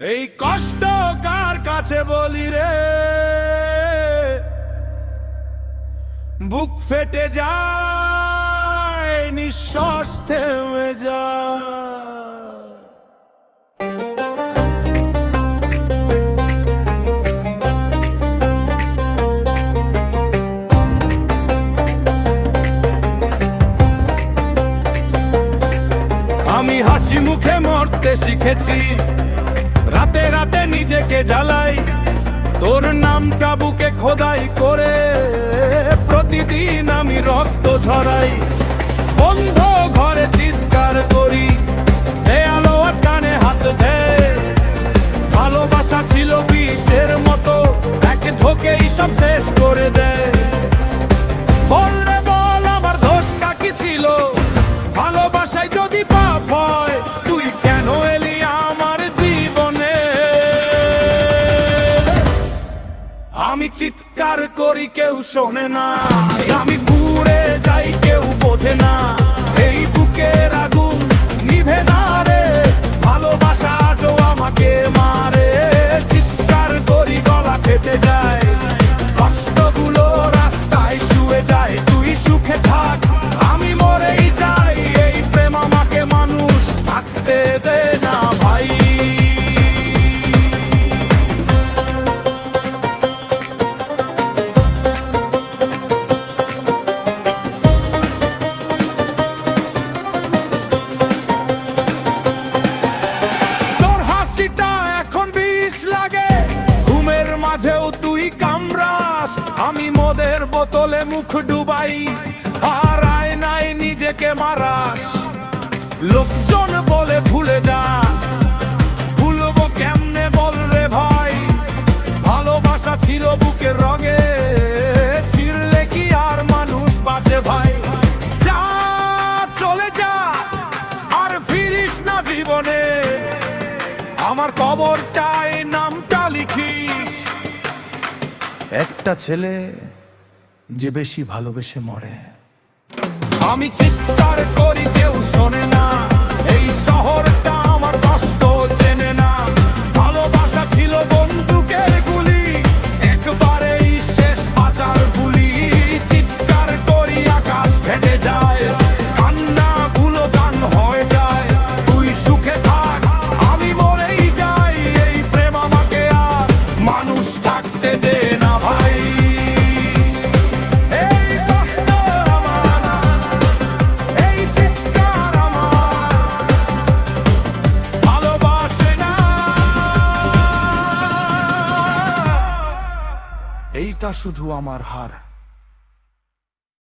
এই কষ্ট কার কাছে বলি রে? বুক ফেটে যায় নিঃশ্বাস থেমে আমি হাসি মুখে মরতে শিখেছি। রাতে রাতে নিজেকে জ্বালাই। তোর নাম কাবুকে খোদাই করে। প্রতিদিন আমি রক্ত ঝরাই। বন্ধ ঘরে চিৎকার করি। দেয়ালো কানে হাত দে। ভালোবাসা ছিল বিষের মতো। এক ঢোকেই সব শেষ করে দেয় আমি চিৎকার করি কেউ শোনে না। আমি ঘুরে যাই কেউ বোঝে না। এই বিষ লাগে? ঘুমের মাঝেও তুই কামরাস আমি মদের বোতলে মুখ ডুবাই, আর আয়নায় নিজেকে মারাস। লোকজন বলে ভুলে যা, ভুলবো কেমনে বল রে ভাই? ভালোবাসা ছিল বুকের রগে আমার কবরটায় নামটা লিখিস। একটা ছেলে যে বেশি ভালোবেসে মরে। আমি চিৎকার করি, কেউ শোনে না। এই শহরটা আমার কষ্ট চেনে না। ভালোবাসা ছিল বন্দুকের গুলি। একবারেই শেষ বাজার গুলি। চিৎকার করি, আকাশ ফেটে যায়। এইটা শুধু আমার হার।